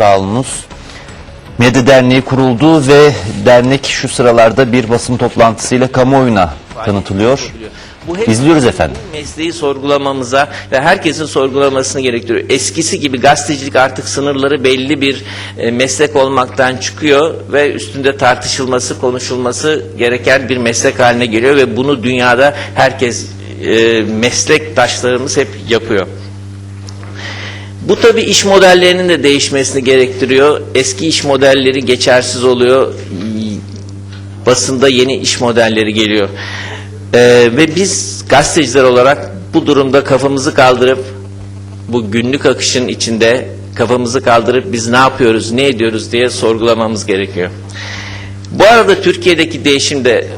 sağolunuz. Medya Derneği kuruldu ve dernek şu sıralarda bir basın toplantısıyla kamuoyuna tanıtılıyor. Bu hep İzliyoruz efendim. mesleği sorgulamamıza ve herkesin sorgulamasını gerektiriyor. Eskisi gibi gazetecilik artık sınırları belli bir e, meslek olmaktan çıkıyor ve üstünde tartışılması, konuşulması gereken bir meslek haline geliyor ve bunu dünyada herkes e, meslektaşlarımız hep yapıyor. Bu tabi iş modellerinin de değişmesini gerektiriyor. Eski iş modelleri geçersiz oluyor. Basında yeni iş modelleri geliyor. Ee, ve biz gazeteciler olarak bu durumda kafamızı kaldırıp bu günlük akışın içinde kafamızı kaldırıp biz ne yapıyoruz, ne ediyoruz diye sorgulamamız gerekiyor. Bu arada Türkiye'deki değişim de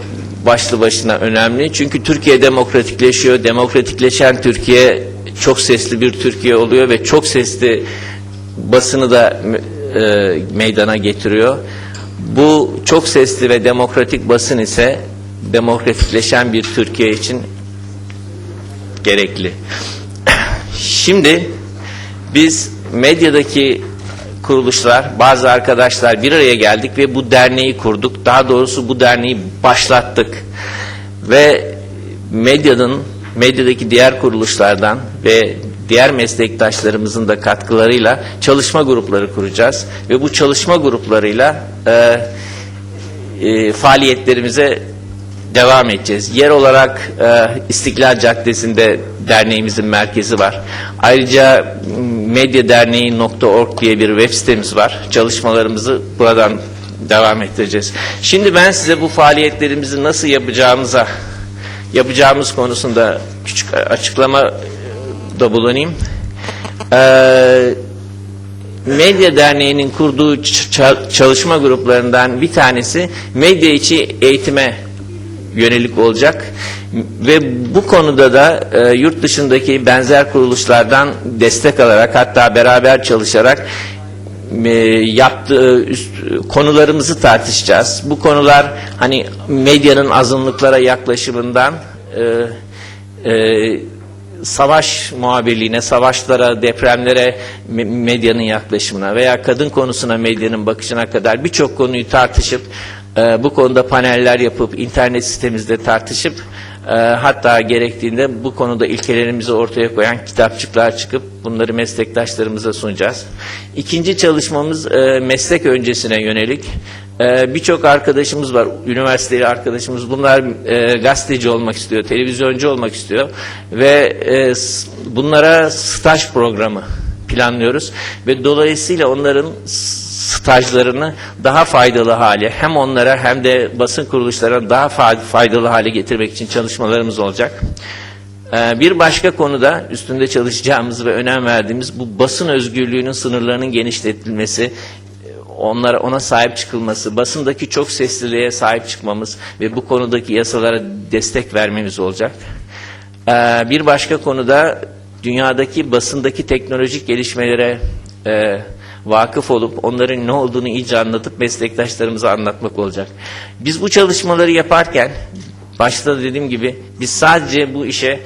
başlı başına önemli. Çünkü Türkiye demokratikleşiyor. Demokratikleşen Türkiye çok sesli bir Türkiye oluyor ve çok sesli basını da e, meydana getiriyor. Bu çok sesli ve demokratik basın ise demokratikleşen bir Türkiye için gerekli. Şimdi biz medyadaki kuruluşlar, bazı arkadaşlar bir araya geldik ve bu derneği kurduk. Daha doğrusu bu derneği başlattık. Ve medyanın, medyadaki diğer kuruluşlardan ve diğer meslektaşlarımızın da katkılarıyla çalışma grupları kuracağız. Ve bu çalışma gruplarıyla e, e, faaliyetlerimize devam edeceğiz. Yer olarak e, İstiklal Caddesi'nde derneğimizin merkezi var. Ayrıca medyederneği.org diye bir web sitemiz var. Çalışmalarımızı buradan devam ettireceğiz. Şimdi ben size bu faaliyetlerimizi nasıl yapacağımıza yapacağımız konusunda küçük açıklama da bulunayım. Eee Medya Derneği'nin kurduğu çalışma gruplarından bir tanesi medya içi eğitime yönelik olacak ve bu konuda da e, yurt dışındaki benzer kuruluşlardan destek alarak hatta beraber çalışarak e, yaptığı üst, konularımızı tartışacağız. Bu konular hani medyanın azınlıklara yaklaşımından e, e, savaş muhabirliğine, savaşlara, depremlere me- medyanın yaklaşımına veya kadın konusuna medyanın bakışına kadar birçok konuyu tartışıp e, bu konuda paneller yapıp internet sitemizde tartışıp e, hatta gerektiğinde bu konuda ilkelerimizi ortaya koyan kitapçıklar çıkıp bunları meslektaşlarımıza sunacağız. İkinci çalışmamız e, meslek öncesine yönelik. E, Birçok arkadaşımız var, üniversiteli arkadaşımız. Bunlar e, gazeteci olmak istiyor, televizyoncu olmak istiyor ve e, bunlara staj programı planlıyoruz ve dolayısıyla onların stajlarını daha faydalı hale hem onlara hem de basın kuruluşlarına daha fa- faydalı hale getirmek için çalışmalarımız olacak. Ee, Bir başka konuda üstünde çalışacağımız ve önem verdiğimiz bu basın özgürlüğünün sınırlarının genişletilmesi, e, onlara ona sahip çıkılması, basındaki çok sesliliğe sahip çıkmamız ve bu konudaki yasalara destek vermemiz olacak. Ee, Bir başka konuda dünyadaki basındaki teknolojik gelişmelere e, vakıf olup onların ne olduğunu iyice anlatıp meslektaşlarımıza anlatmak olacak. Biz bu çalışmaları yaparken başta dediğim gibi biz sadece bu işe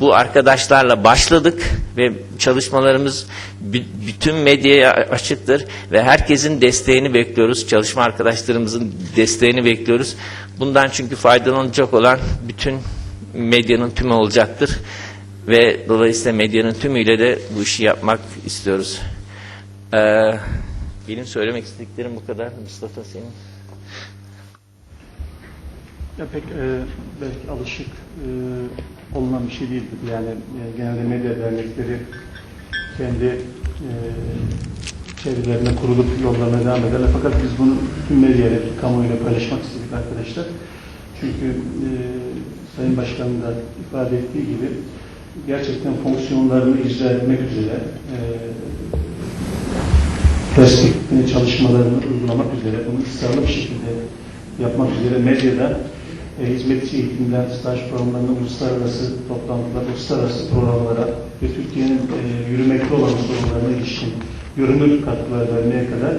bu arkadaşlarla başladık ve çalışmalarımız bü- bütün medyaya açıktır ve herkesin desteğini bekliyoruz. Çalışma arkadaşlarımızın desteğini bekliyoruz. Bundan çünkü faydalanacak olan bütün medyanın tümü olacaktır ve dolayısıyla medyanın tümüyle de bu işi yapmak istiyoruz. Ee, benim söylemek istediklerim bu kadar. Mustafa senin. Ya pek e, belki alışık e, olunan bir şey değildir. Yani e, genelde medya dernekleri kendi e, çevrelerine kurulup yollarına devam ederler. Fakat biz bunu tüm medyayla, kamuoyuyla paylaşmak istedik arkadaşlar. Çünkü e, Sayın Başkanım da ifade ettiği gibi gerçekten fonksiyonlarını icra etmek üzere e, destek çalışmalarını uygulamak üzere, bunu ısrarlı bir şekilde yapmak üzere medyada e, hizmetçi eğitimden, staj programlarına, uluslararası toplantılar, uluslararası programlara ve Türkiye'nin e, yürümekte olan sorunlarına ilişkin görünür katkılar vermeye kadar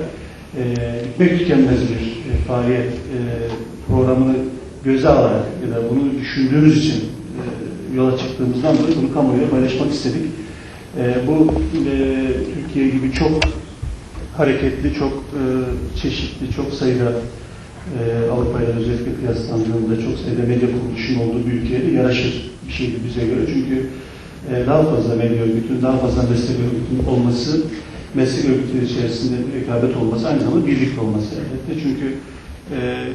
e, bitmek tükenmez bir e, faaliyet e, programını göze alarak ya da bunu düşündüğümüz için e, yola çıktığımızdan dolayı bunu kamuoyuyla paylaşmak istedik. E, bu e, Türkiye gibi çok hareketli, çok e, çeşitli, çok sayıda e, Avrupa ile özellikle kıyaslandığında çok sayıda medya kuruluşunun olduğu bir ülkeye yaraşır bir şeydi bize göre. Çünkü e, daha fazla medya örgütünün, daha fazla meslek örgütünün olması, meslek örgütleri içerisinde rekabet olması, aynı zamanda birlikte olması elbette. Çünkü e,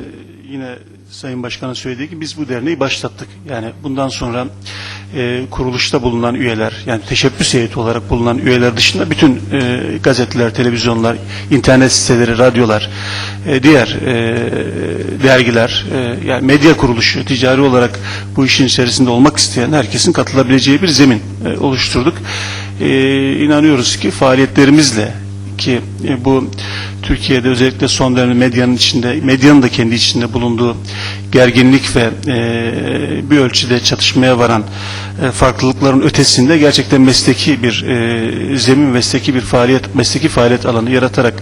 yine Sayın Başkan'ın söylediği gibi biz bu derneği başlattık. Yani bundan sonra e, kuruluşta bulunan üyeler, yani teşebbüs heyeti olarak bulunan üyeler dışında bütün e, gazeteler, televizyonlar, internet siteleri, radyolar, e, diğer e, dergiler, e, yani medya kuruluşu, ticari olarak bu işin içerisinde olmak isteyen herkesin katılabileceği bir zemin e, oluşturduk. E, inanıyoruz ki faaliyetlerimizle ki e, bu Türkiye'de özellikle son dönemde medyanın içinde, medyanın da kendi içinde bulunduğu gerginlik ve e, bir ölçüde çatışmaya varan e, farklılıkların ötesinde gerçekten mesleki bir e, zemin, mesleki bir faaliyet, mesleki faaliyet alanı yaratarak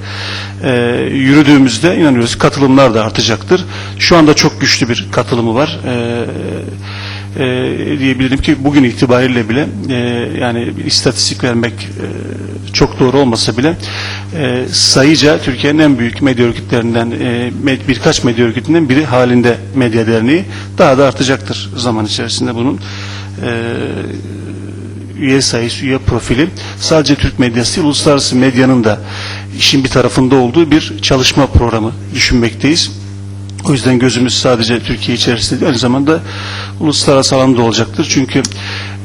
e, yürüdüğümüzde inanıyoruz katılımlar da artacaktır. Şu anda çok güçlü bir katılımı var. E, e, diyebilirim ki bugün itibariyle bile e, yani bir istatistik vermek e, çok doğru olmasa bile e, sayıca Türkiye'nin en büyük medya örgütlerinden e, med- birkaç medya örgütünden biri halinde Medya Derneği daha da artacaktır zaman içerisinde bunun e, üye sayısı, üye profili sadece Türk medyası uluslararası medyanın da işin bir tarafında olduğu bir çalışma programı düşünmekteyiz. O yüzden gözümüz sadece Türkiye içerisinde değil, aynı zamanda uluslararası alanda olacaktır. Çünkü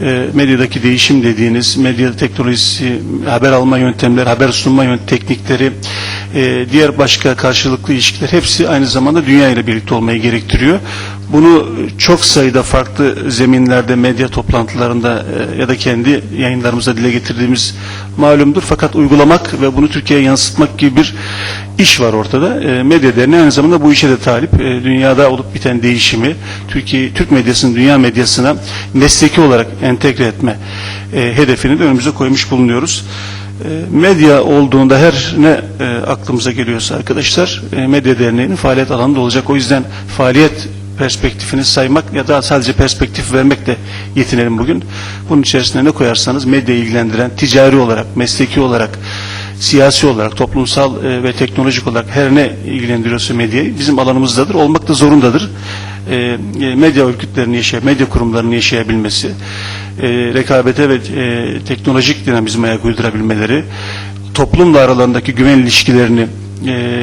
e, medyadaki değişim dediğiniz, medya teknolojisi, haber alma yöntemleri, haber sunma yönt teknikleri, e, diğer başka karşılıklı ilişkiler hepsi aynı zamanda dünya ile birlikte olmayı gerektiriyor. Bunu çok sayıda farklı zeminlerde, medya toplantılarında e, ya da kendi yayınlarımızda dile getirdiğimiz malumdur. Fakat uygulamak ve bunu Türkiye'ye yansıtmak gibi bir iş var ortada. E, medya derneği aynı zamanda bu işe de talip. Dünyada olup biten değişimi, Türkiye, Türk medyasını dünya medyasına mesleki olarak entegre etme e, hedefini de önümüze koymuş bulunuyoruz. E, medya olduğunda her ne e, aklımıza geliyorsa arkadaşlar e, medya derneğinin faaliyet alanında olacak. O yüzden faaliyet perspektifini saymak ya da sadece perspektif vermekle yetinelim bugün. Bunun içerisine ne koyarsanız medya ilgilendiren ticari olarak, mesleki olarak, siyasi olarak, toplumsal e, ve teknolojik olarak her ne ilgilendiriyorsa medyayı bizim alanımızdadır, olmak da zorundadır. E, e, medya örgütlerinin yaşay, medya kurumlarının yaşayabilmesi, e, rekabete ve e, teknolojik dinamizme ayak uydurabilmeleri, toplumla aralarındaki güven ilişkilerini e,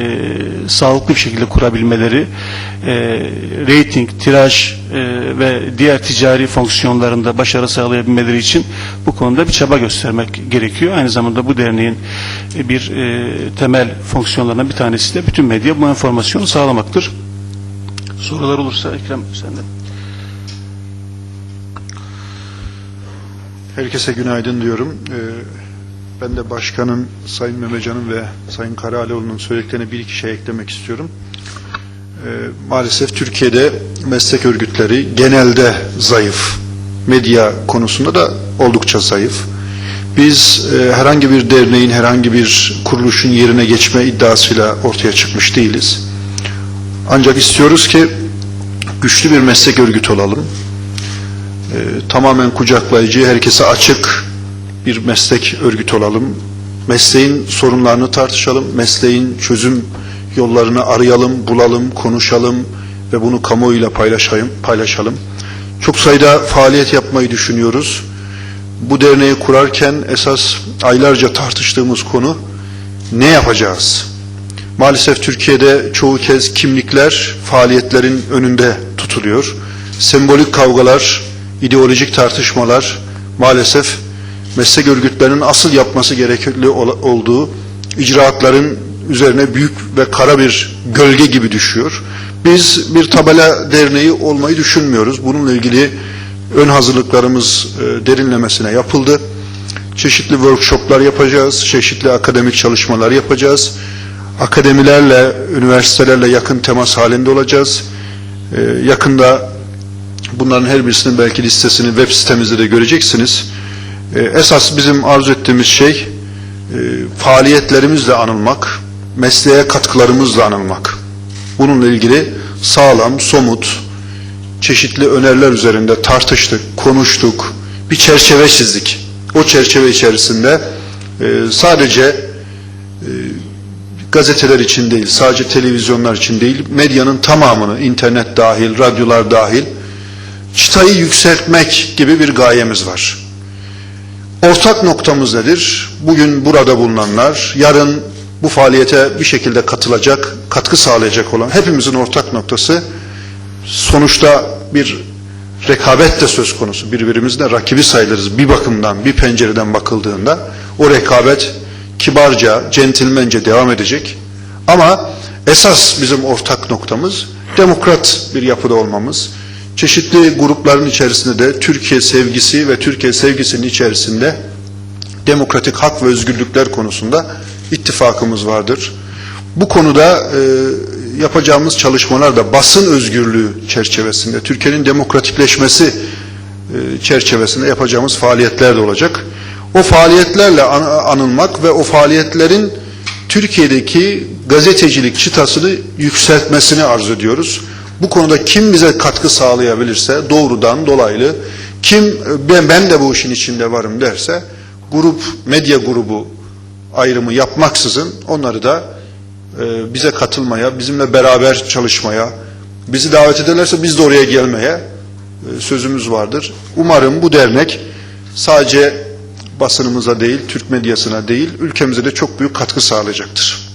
sağlıklı bir şekilde kurabilmeleri, e, rating, tiraj e, ve diğer ticari fonksiyonlarında başarı sağlayabilmeleri için bu konuda bir çaba göstermek gerekiyor. Aynı zamanda bu derneğin e, bir e, temel fonksiyonlarından bir tanesi de bütün medya bu enformasyonu sağlamaktır. Sorular olursa Ekrem senden. Herkese günaydın diyorum. Ee, ben de başkanın, Sayın Memecan'ın ve Sayın Karaaloğlu'nun söylediklerine bir iki şey eklemek istiyorum. Ee, maalesef Türkiye'de meslek örgütleri genelde zayıf. Medya konusunda da oldukça zayıf. Biz e, herhangi bir derneğin, herhangi bir kuruluşun yerine geçme iddiasıyla ortaya çıkmış değiliz. Ancak istiyoruz ki güçlü bir meslek örgütü olalım. Ee, tamamen kucaklayıcı, herkese açık bir meslek örgütü olalım. Mesleğin sorunlarını tartışalım, mesleğin çözüm yollarını arayalım, bulalım, konuşalım ve bunu kamuoyuyla paylaşayım, paylaşalım. Çok sayıda faaliyet yapmayı düşünüyoruz. Bu derneği kurarken esas aylarca tartıştığımız konu ne yapacağız? Maalesef Türkiye'de çoğu kez kimlikler faaliyetlerin önünde tutuluyor. Sembolik kavgalar, ideolojik tartışmalar maalesef meslek örgütlerinin asıl yapması gerekli ol- olduğu icraatların üzerine büyük ve kara bir gölge gibi düşüyor. Biz bir tabela derneği olmayı düşünmüyoruz. Bununla ilgili ön hazırlıklarımız e, derinlemesine yapıldı. Çeşitli workshoplar yapacağız, çeşitli akademik çalışmalar yapacağız. Akademilerle, üniversitelerle yakın temas halinde olacağız. E, yakında bunların her birisinin belki listesini web sitemizde de göreceksiniz. E, esas bizim arzu ettiğimiz şey e, faaliyetlerimizle anılmak, mesleğe katkılarımızla anılmak. Bununla ilgili sağlam, somut, çeşitli öneriler üzerinde tartıştık, konuştuk, bir çerçeve çizdik. O çerçeve içerisinde e, sadece gazeteler için değil, sadece televizyonlar için değil, medyanın tamamını, internet dahil, radyolar dahil, çıtayı yükseltmek gibi bir gayemiz var. Ortak noktamız nedir? Bugün burada bulunanlar, yarın bu faaliyete bir şekilde katılacak, katkı sağlayacak olan hepimizin ortak noktası sonuçta bir rekabet de söz konusu. Birbirimizle rakibi sayılırız bir bakımdan, bir pencereden bakıldığında. O rekabet kibarca, centilmence devam edecek. Ama esas bizim ortak noktamız demokrat bir yapıda olmamız. Çeşitli grupların içerisinde de Türkiye sevgisi ve Türkiye sevgisinin içerisinde demokratik hak ve özgürlükler konusunda ittifakımız vardır. Bu konuda e, yapacağımız çalışmalar da basın özgürlüğü çerçevesinde, Türkiye'nin demokratikleşmesi e, çerçevesinde yapacağımız faaliyetler de olacak. O faaliyetlerle an- anılmak ve o faaliyetlerin Türkiye'deki gazetecilik çıtasını yükseltmesini arzu ediyoruz. Bu konuda kim bize katkı sağlayabilirse doğrudan dolaylı kim ben, ben de bu işin içinde varım derse grup medya grubu ayrımı yapmaksızın onları da e, bize katılmaya, bizimle beraber çalışmaya, bizi davet ederlerse biz de oraya gelmeye e, sözümüz vardır. Umarım bu dernek sadece basınımıza değil, Türk medyasına değil, ülkemize de çok büyük katkı sağlayacaktır.